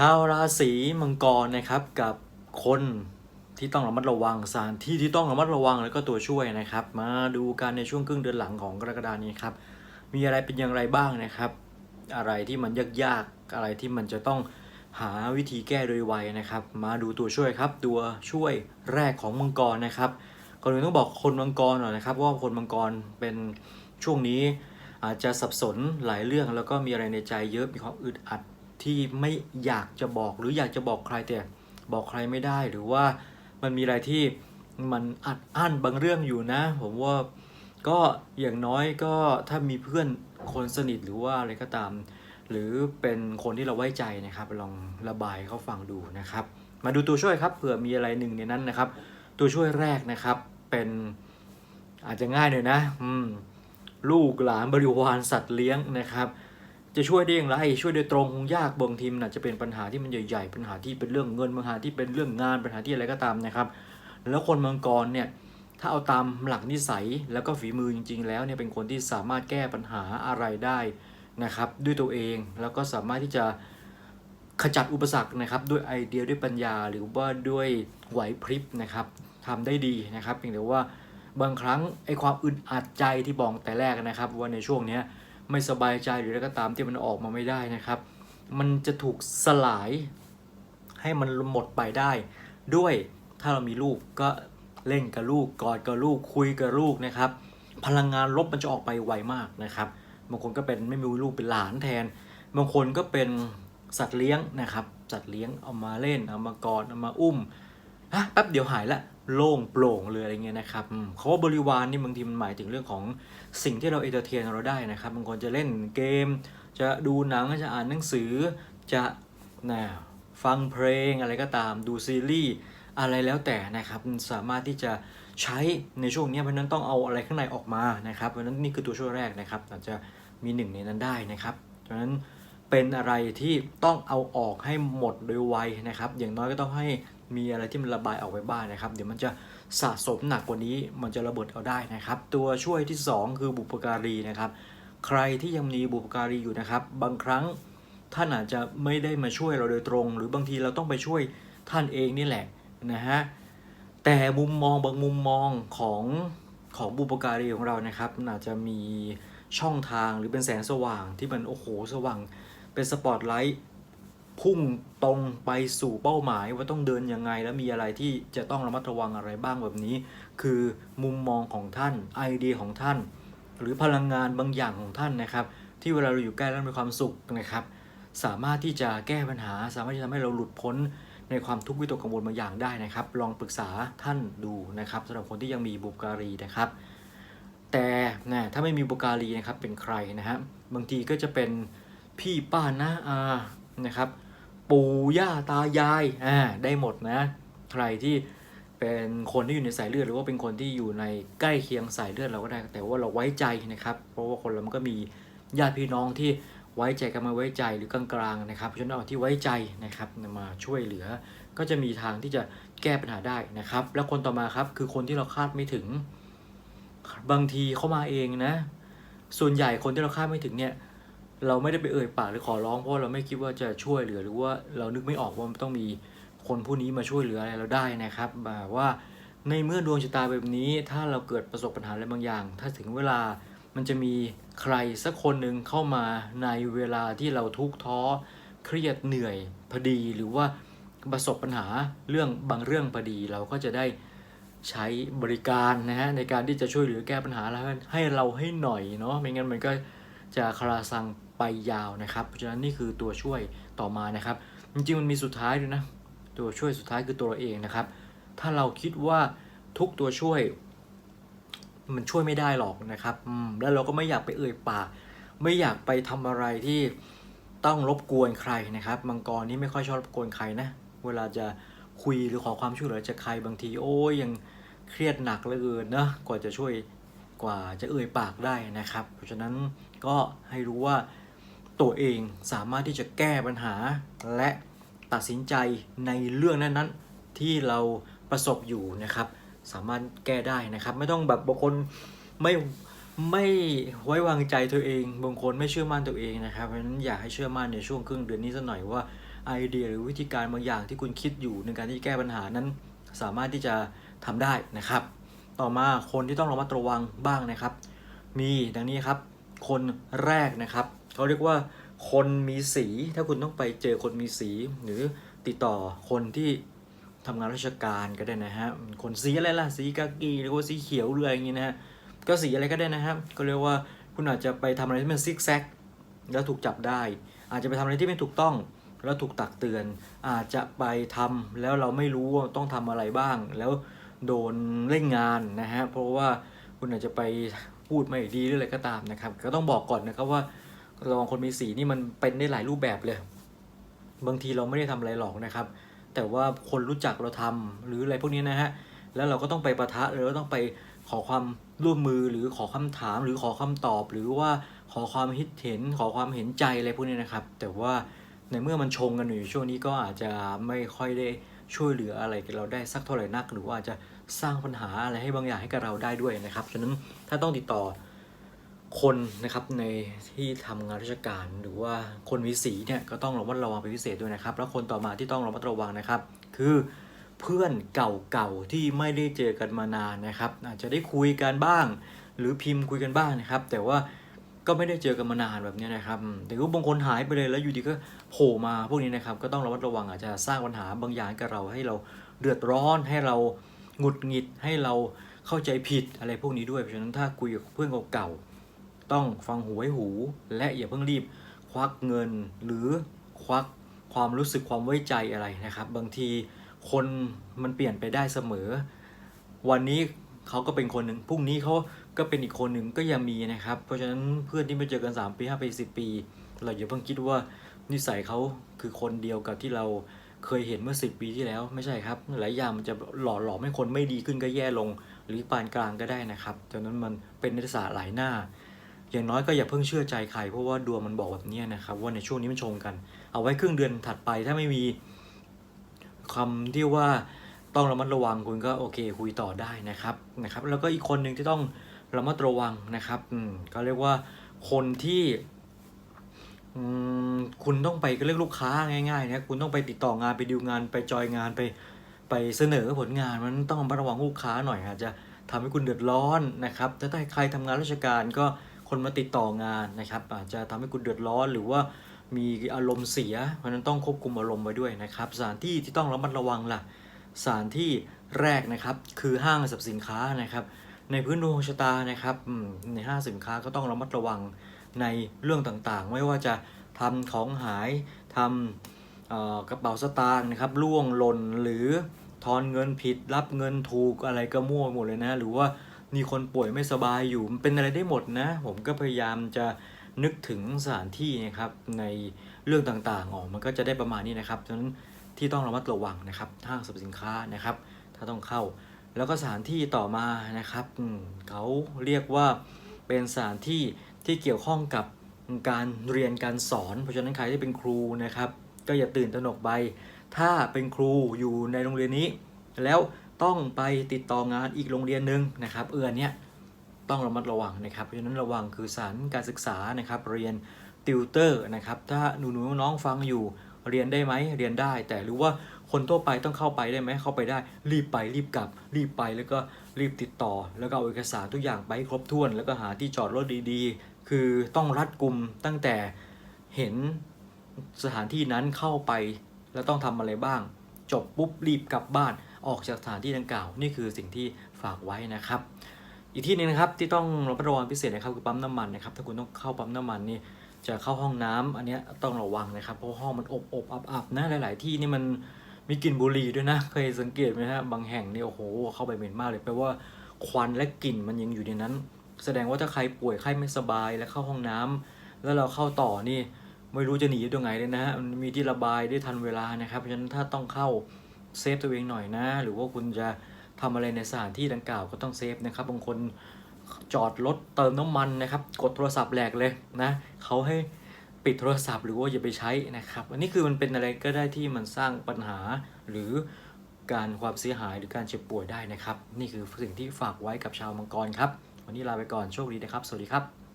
ชาวราศีมังกรนะครับกับคนที่ต้องระมัดระวังสถานที่ที่ต้องระมัดระวังแล้วก็ตัวช่วยนะครับ มาดูกันในช่วงครึ่งเดือนหลังของกรกฎานี้ครับมีอะไรเป็นอย่างไรบ้างนะครับ อะไรที่มันยากๆอะไรที่มันจะต้องหาวิธีแก้โดยไวนะครับ มาดูตัวช่วยครับ ตัวช่วยแรกของมังกรนะครับก่อนอื่นต้องบอกคนมังกรหน่อยนะครับว่าคนมังกรเป็นช่วงนี้อาจจะสับสนหลายเรื่องแล้วก็มีอะไรในใจเยอะมีความอึดอัด ที่ไม่อยากจะบอกหรืออยากจะบอกใครแต่บอกใครไม่ได้ หรือว่ามันมีอะไรที่มันอัดอั้นบางเรื่องอยู่นะ ผมว่าก็อย่างน้อยก็ถ้ามีเพื่อนคนสนิทหรือว่าอะไรก็ตาม หรือเป็นคนที่เราไว้ใจนะครับลองระบายเขาฟังดูนะครับ มาดูตัวช่วยครับเผื่อมีอะไรหนึ่งในนั้นนะครับ ตัวช่วยแรกนะครับเป็นอาจจะง่ายหน่อยนะ อืมลูกหลานบริวารสัตว์เลี้ยงนะครับ จะช่วยได้อย่างไรช่วยโดยตรงคงยากบางทีมันอาจจะเป็นปัญหาที่มันใหญ่ๆปัญหาที่เป็นเรื่องเงินปัญหาที่เป็นเรื่องงานปัญหาที่อะไรก็ตามนะครับ แล้วคนมังกรเนี่ยถ้าเอาตามหลักนิสัยแล้วก็ฝีมือจริง ๆ แล้วเนี่ยเป็นคนที่สามารถแก้ปัญหาอะไรได้นะครับด้วยตัวเองแล้วก็สามารถที่จะขจัดอุปสรรคนะครับด้วยไอเดียด้วยปัญญา หรือว่าด้วยไหวพริบนะครับทำได้ดีนะครับเพียงแต่ว่าบางครั้งไอความอึดอัดใจที่บอกแต่แรกนะครับ ว่าในช่วงเนี้ย ไม่สบายใจหรืออะไรก็ตามที่มันออกมาไม่ได้นะครับ มันจะถูกสลายให้มันหมดไปได้ ด้วยถ้าเรามีลูกก็เล่นกับลูกกอดกับลูกคุยกับลูกนะครับ พลังงานลบมันจะออกไปไวมากนะครับบางคนก็เป็นไม่มีลูกเป็นหลานแทน บางคนก็เป็นสัตว์เลี้ยงนะครับสัตว์เลี้ยงเอามาเล่นเอามากอดเอามาอุ้ม ฮะแป๊บเดียวหายละโล่งโปร่งเลยอะไรเงี้ยนะครับเขาว่าบริวารนี่บางทีมันหมายถึงเรื่องของสิ่งที่เราเอนเตอร์เทนเราได้นะครับบางคนจะเล่นเกม จะดูหนังจะอ่านหนังสือ จะนะฟังเพลงอะไรก็ตามดูซีรีส์อะไรแล้วแต่นะครับสามารถที่จะใช้ในช่วงนี้เพราะนั้นต้องเอาอะไรข้างในออกมานะครับเพราะนั้นนี่คือตัวช่วยแรกนะครับอาจจะมีหนึ่งในนั้นได้นะครับเพราะฉะนั้นเป็นอะไรที่ต้องเอาออกให้หมดโดยไวนะครับ อย่างน้อยก็ต้องให้ มีอะไรที่มันระบายออกไปบ้างนะครับ เดี๋ยวมันจะสะสมหนักกว่านี้ มันจะระเบิดเอาได้นะครับ ตัวช่วยที่ 2 คือบุปการีนะครับ ใครที่ยังมีบุปการีอยู่นะครับ บางครั้งท่านอาจจะไม่ได้มาช่วยเราโดยตรง หรือบางทีเราต้องไปช่วยท่านเองนี่แหละนะฮะแต่มุมมองบางมุมมองของของบุปการีของเรานะครับอาจจะมีช่องทางหรือเป็นแสงสว่างที่มันโอ้โหสว่างเป็นสปอตไลท์ พุ่งตรงไปสู่เป้าหมายว่าต้องเดินยังไง และมีอะไรที่จะต้องระมัดระวังอะไรบ้างแบบนี้ คือมุมมองของท่านไอเดียของท่าน หรือพลังงานบางอย่างของท่านนะครับ ที่เวลาเราอยู่ใกล้แล้วมีความสุขนะครับ สามารถที่จะแก้ปัญหา สามารถที่จะทำให้เราหลุดพ้นในความทุกข์วิตกกังวลบางอย่างได้นะครับ ลองปรึกษาท่านดูนะครับสำหรับคนที่ยังมีบุปการีนะครับ แต่นะถ้าไม่มีบุปการีนะครับเป็นใครนะฮะบางทีก็จะเป็นพี่ป้าน้าอานะครับ ปู่ย่าตายายอ่าได้หมดนะ ใครที่เป็นคนที่อยู่ในสายเลือดหรือว่าเป็นคนที่อยู่ในใกล้เคียงสายเลือดเราก็ได้ แต่ว่าเราไว้ใจนะครับ เพราะว่าคนเรามันก็มีญาติพี่น้องที่ไว้ใจกันมาไว้ใจหรือกลางๆนะครับเพราะฉะนั้นเอาที่ไว้ใจนะครับมาช่วยเหลือ ก็จะมีทางที่จะแก้ปัญหาได้นะครับ แล้วคนต่อมาครับคือคนที่เราคาดไม่ถึง บางทีเข้ามาเองนะ ส่วนใหญ่คนที่เราคาดไม่ถึงเนี่ย เราไม่ได้ไปเอ่ยปากหรือขอร้องเพราะเราไม่คิดว่าจะช่วยเหลือ หรือว่าเรานึกไม่ออกว่ามันต้องมีคนผู้นี้มาช่วยเหลืออะไรเราได้นะครับแบบว่าในเมื่อดวงชะตาแบบนี้ ถ้าเราเกิดประสบปัญหาอะไรบางอย่าง ถ้าถึงเวลามันจะมีใครสักคนหนึ่งเข้ามาในเวลาที่เราทุกข์ท้อเครียดเหนื่อยพอดีหรือว่าประสบปัญหาเรื่องบางเรื่องพอดีเราก็จะได้ใช้บริการนะฮะในการที่จะช่วยเหลือแก้ปัญหาแล้วให้เราให้หน่อยเนาะไม่งั้นมันก็จะคลาซัง ไปยาวนะครับ เพราะฉะนั้นนี่คือตัวช่วยต่อมานะครับ จริงๆมันมีสุดท้ายด้วยนะ ตัวช่วยสุดท้ายคือตัวเราเองนะครับ ถ้าเราคิดว่าทุกตัวช่วย มันช่วยไม่ได้หรอกนะครับแล้วเราก็ไม่อยากไปเอ่ยปากไม่อยากไปทำอะไรที่ต้องรบกวนใครนะครับมังกรนี่ไม่ค่อยชอบรบกวนใครนะเวลาจะคุยหรือขอความช่วยเหลือจากใครบางที โอ้ยยังเครียดหนักเหลือเกินนะกว่าจะช่วยกว่าจะเอ่ยปากได้นะครับ เพราะฉะนั้นก็ให้รู้ว่า ตัวเองสามารถที่จะแก้ปัญหา และตัดสินใจในเรื่องนั้นๆ ที่เราประสบอยู่นะครับ สามารถแก้ได้นะครับ ไม่ต้องแบบบางคนไม่ไม่ไว้วางใจตัวเอง บางคนไม่เชื่อมั่นตัวเองนะครับเพราะฉะนั้นอยากให้เชื่อมั่นในช่วงครึ่งเดือนนี้สักหน่อยว่าไอเดียหรือวิธีการบางอย่างที่คุณคิดอยู่ในการที่แก้ปัญหานั้น สามารถที่จะทำได้นะครับ ต่อมาคนที่ต้องระมัดระวังบ้างนะครับ มีดังนี้ครับ คนแรกนะครับ เขาเรียกว่าคนมีสี ถ้าคุณต้องไปเจอคนมีสี หรือติดต่อคนที่ทำงานราชการก็ได้นะฮะ คนสีอะไรล่ะ สีกากีหรือว่าสีเขียวหรืออะไรอย่างงี้นะฮะ ก็สีอะไรก็ได้นะครับก็เรียกว่าคุณอาจจะไปทำอะไรที่มันซิกแซกแล้วถูกจับได้ อาจจะไปทำอะไรที่ไม่ถูกต้องแล้วถูกตักเตือน อาจจะไปทำแล้วเราไม่รู้ว่าต้องทำอะไรบ้าง แล้วโดนเล่นงานนะฮะ เพราะว่าคุณอาจจะไปพูดไม่ดีหรืออะไรก็ตามนะครับ ก็ต้องบอกก่อนนะครับว่า ระวังคนมีสีนี่มันเป็นได้หลายรูปแบบเลย บางทีเราไม่ได้ทำอะไรหรอกนะครับ แต่ว่าคนรู้จักเราทำหรืออะไรพวกนี้นะฮะ แล้วเราก็ต้องไปประทะหรือว่าต้องไปขอความร่วมมือหรือขอคำถามหรือขอคำตอบ หรือว่าขอความคิดเห็นขอความเห็นใจอะไรพวกนี้นะครับ แต่ว่าในเมื่อมันชงกันอยู่ช่วงนี้ก็อาจจะไม่ค่อยได้ช่วยเหลืออะไรกับเราได้สักเท่าไหร่นัก หรือว่าอาจจะสร้างปัญหาอะไรให้บางอย่างให้กับเราได้ด้วยนะครับ ฉะนั้นถ้าต้องติดต่อ คนนะครับในที่ทำงานราชการ หรือว่าคนมีสีเนี่ยก็ต้องระมัดระวังเป็นพิเศษด้วยนะครับ แล้วคนต่อมาที่ต้องระมัดระวังนะครับ คือเพื่อนเก่าๆที่ไม่ได้เจอกันมานานนะครับ อาจจะได้คุยกันบ้าง หรือพิมพ์คุยกันบ้างนะครับ แต่ว่าก็ไม่ได้เจอกันมานานแบบนี้นะครับอืมแต่ก็บางคนหายไปเลยแล้วอยู่ดีก็โผล่มาพวกนี้นะครับ ก็ต้องระมัดระวังอาจจะสร้างปัญหาบางอย่างกับเราให้เราเดือดร้อนให้เราหงุดหงิดให้เราเข้าใจผิดอะไรพวกนี้ด้วยเพราะฉะนั้นถ้าคุยกับเพื่อนเก่าๆ ต้องฟังหูไว้หู และอย่าเพิ่งรีบ ควักเงินหรือควักความรู้สึกความไว้ใจอะไรนะครับ บางทีคนมันเปลี่ยนไปได้เสมอ วันนี้เขาก็เป็นคนหนึ่งพรุ่งนี้เขาก็เป็นอีกคนหนึ่งก็ยังมีนะครับ เพราะฉะนั้นเพื่อนที่ไม่เจอกัน 3 ปี 5 ปี 10 ปี เราอย่าเพิ่งคิดว่านิสัยเขาคือคนเดียวกับที่เราเคยเห็นเมื่อ 10 ปีที่แล้วไม่ใช่ครับหลายอย่างมันจะหล่อหลอมให้คนไม่ดีขึ้นก็แย่ลง หรือปานกลางก็ได้นะครับฉะนั้นมันเป็นนิสสาหลายหน้า อย่างน้อยก็อย่าเพิ่งเชื่อใจใครเพราะว่าดวงมันบอกแบบนี้นะครับว่าในช่วงนี้มันชงกัน เอาไว้ครึ่งเดือนถัดไปถ้าไม่มีคำที่ว่าต้องระมัดระวังคุณก็โอเคคุยต่อได้นะครับนะครับ แล้วก็อีกคนหนึ่งที่ต้องระมัดระวังนะครับอืมก็เรียกว่าคนที่คุณต้องไปก็เรียกลูกค้าง่ายๆนะคุณต้องไปติดต่องานไปดิวงานไปจอยงานไปไปเสนอผลงานมันต้องระมัดระวังลูกค้าหน่อยอาจจะทำให้คุณเดือดร้อนนะครับถ้าใครทำงานราชการก็ คนมาติดต่องานนะครับ อาจจะทำให้คุณเดือดร้อนหรือว่ามีอารมณ์เสีย เพราะนั้นต้องควบคุมอารมณ์ไว้ด้วยนะครับ สถานที่ที่ต้องระมัดระวังล่ะ สถานที่แรกนะครับคือห้างสรรพสินค้านะครับ ในพื้นดวงชะตานะครับในห้างสินค้าก็ต้องระมัดระวังในเรื่องต่างๆ ไม่ว่าจะทำของหายทำกระเป๋าสตางค์นะครับล่วงหล่นหรือทอนเงินผิดรับเงินถูกอะไรก็มั่วหมดเลยนะหรือว่า มีคนป่วยไม่สบายอยู่มันเป็นอะไรได้หมดนะ ผมก็พยายามจะนึกถึงสถานที่นะครับในเรื่องต่างๆออกมันก็จะได้ประมาณนี้นะครับฉะนั้นที่ต้องระมัดระวังนะครับห้างสรรพสินค้านะครับ ถ้าต้องเข้า แล้วก็สถานที่ต่อมานะครับเขาเรียกว่าเป็นสถานที่ที่เกี่ยวข้องกับการเรียนการสอน เพราะฉะนั้นใครที่เป็นครูนะครับ ก็อย่าตื่นตระหนกไป ถ้าเป็นครูอยู่ในโรงเรียนนี้ แล้ว ต้องไปติดต่องานอีกโรงเรียนหนึ่งนะครับ เอออนเนี้ยต้องระมัดระวังนะครับ เพราะฉะนั้นระวังคือสารการศึกษานะครับ เรียนติวเตอร์นะครับ ถ้าหนูๆน้องฟังอยู่เรียนได้ไหมเรียนได้ แต่หรือว่าคนทั่วไปต้องเข้าไปได้ไหมเข้าไปได้ รีบไปรีบกลับ รีบไปแล้วก็รีบติดต่อ แล้วก็เอาเอกสารทุกอย่างไปครบถ้วน แล้วก็หาที่จอดรถดีๆ คือต้องรัดกุมตั้งแต่เห็นสถานที่นั้นเข้าไป แล้วต้องทำอะไรบ้าง จบปุ๊บรีบกลับบ้าน ออกจากสถานที่ดังกล่าว นี่คือสิ่งที่ฝากไว้นะครับ อีกที่นึงนะครับที่ต้องระมัดระวังพิเศษนะครับคือปั๊มน้ำมันนะครับถ้าคุณต้องเข้าปั๊มน้ำมันนี่จะเข้าห้องน้ำอันนี้ต้องระวังนะครับเพราะห้องมันอบอบอับอับนะหลาย ๆ ที่นี่มันมีกลิ่นบุหรี่ด้วยนะเคยสังเกตไหมฮะบางแห่งนี่โอ้โหเข้าไปเหม็นมากเลยแปลว่าควันและกลิ่นมันยังอยู่ในนั้น แสดงว่าถ้าใครป่วยไข้ไม่สบายแล้วเข้าห้องน้ำแล้วเราเข้าต่อนี่ไม่รู้จะหนีตรงไหนเลยนะฮะมันมีที่ระบายได้ทันเวลานะครับเพราะฉะนั้นถ้าต้องเข้า เซฟตัวเองหน่อยนะ หรือว่าคุณจะทำอะไรในสถานที่ดังกล่าวก็ต้องเซฟนะครับ บางคนจอดรถเติมน้ำมันนะครับ กดโทรศัพท์แหลกเลยนะเขาให้ปิดโทรศัพท์หรือว่าอย่าไปใช้นะครับ อันนี้คือมันเป็นอะไรก็ได้ที่มันสร้างปัญหาหรือการความเสียหายหรือการเจ็บป่วยได้นะครับ นี่คือสิ่งที่ฝากไว้กับชาวมังกรครับ วันนี้ลาไปก่อนโชคดีนะครับ สวัสดีครับ